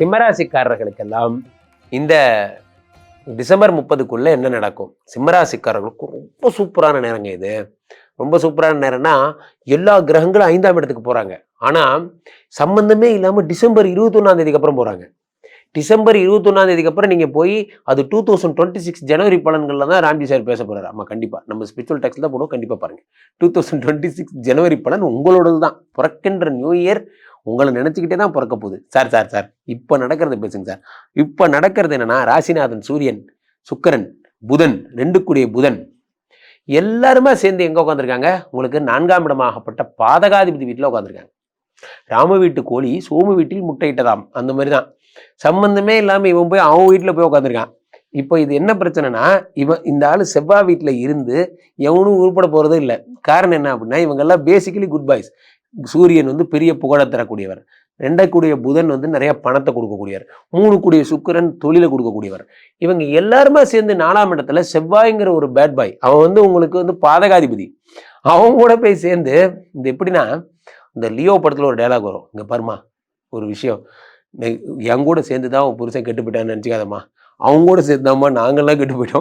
சிம்மராசிக்காரர்களுக்கெல்லாம் இந்த டிசம்பர் முப்பதுக்குள்ளே என்ன நடக்கும்? சிம்மராசிக்காரர்களுக்கு ரொம்ப சூப்பரான நேரங்க இது. ரொம்ப சூப்பரான நேரம்னா எல்லா கிரகங்களும் ஐந்தாம் இடத்துக்கு போகிறாங்க ஆனால் சம்மந்தமே இல்லாமல் டிசம்பர் இருபத்தொன்னாம் தேதிக்கு அப்புறம் போகிறாங்க டிசம்பர் இருபத்தொன்னாம் தேதிக்கு அப்புறம் நீங்கள் போய் அது டூ தௌசண்ட் டுவெண்ட்டி சிக்ஸ் ஜனவரி பலன்களில் தான் ராம்ஜி சார் பேச போகிறார் ஆமாம் கண்டிப்பாக நம்ம ஸ்பிரிச்சுவல் டெக்ஸ்ட் தான் போடுவோம். கண்டிப்பாக பாருங்க. டூ தௌசண்ட் டுவெண்ட்டி சிக்ஸ் ஜனவரி பலன் உங்களோடது தான் பிறக்கின்ற நியூ இயர் உங்களை நினச்சிக்கிட்டே தான் பிறக்க போகுது. சார் சார் சார் இப்போ நடக்கிறது பேசுங்க சார். இப்போ நடக்கிறது என்னன்னா ராசிநாதன் சூரியன் சுக்கரன் புதன் ரெண்டு கூடிய புதன். எல்லாருமே சேர்ந்து எங்கே உட்காந்துருக்காங்க உங்களுக்கு நான்காம் இடமாகப்பட்ட பாதகாதிபதி வீட்டில் உட்காந்துருக்காங்க ராம வீட்டு கோழி சோமு வீட்டில் முட்டையிட்டதாம். அந்த மாதிரி தான் சம்மந்தமே இல்லாமல் இவன் போய் அவன் வீட்டில் போய் உட்காந்துருக்கான் இப்போ இது என்ன பிரச்சனைனா இவன் இந்த ஆள் செவ்வாய் வீட்டில் இருந்து எவனும் உருப்பட போறதே இல்லை. காரணம் என்ன அப்படின்னா இவங்கெல்லாம் பேசிக்கலி குட் பாய்ஸ் சூரியன் வந்து பெரிய புகழை தரக்கூடியவர். ரெண்டக்கூடிய புதன் வந்து நிறைய பணத்தை கொடுக்கக்கூடியவர். மூணு கூடிய சுக்கிரன் தொழிலை கொடுக்கக்கூடியவர். இவங்க எல்லாருமே சேர்ந்து நாலாம் இடத்துல செவ்வாய்ங்கிற ஒரு பேட் பாய் அவன் வந்து உங்களுக்கு வந்து பாதகாதிபதி. அவன் கூட போய் சேர்ந்து இந்த எப்படின்னா இந்த லியோ படத்தில் ஒரு டைலாக் வரும். இங்கே பாருமா ஒரு விஷயம். என் கூட சேர்ந்து தான் உன் புருஷன் கெட்டுப்பிட்டான்னு நினச்சிக்காதம்மா. அவங்க கூட சேர்ந்தாம்மா நாங்கள்லாம் கெட்டு போயிட்டோம்.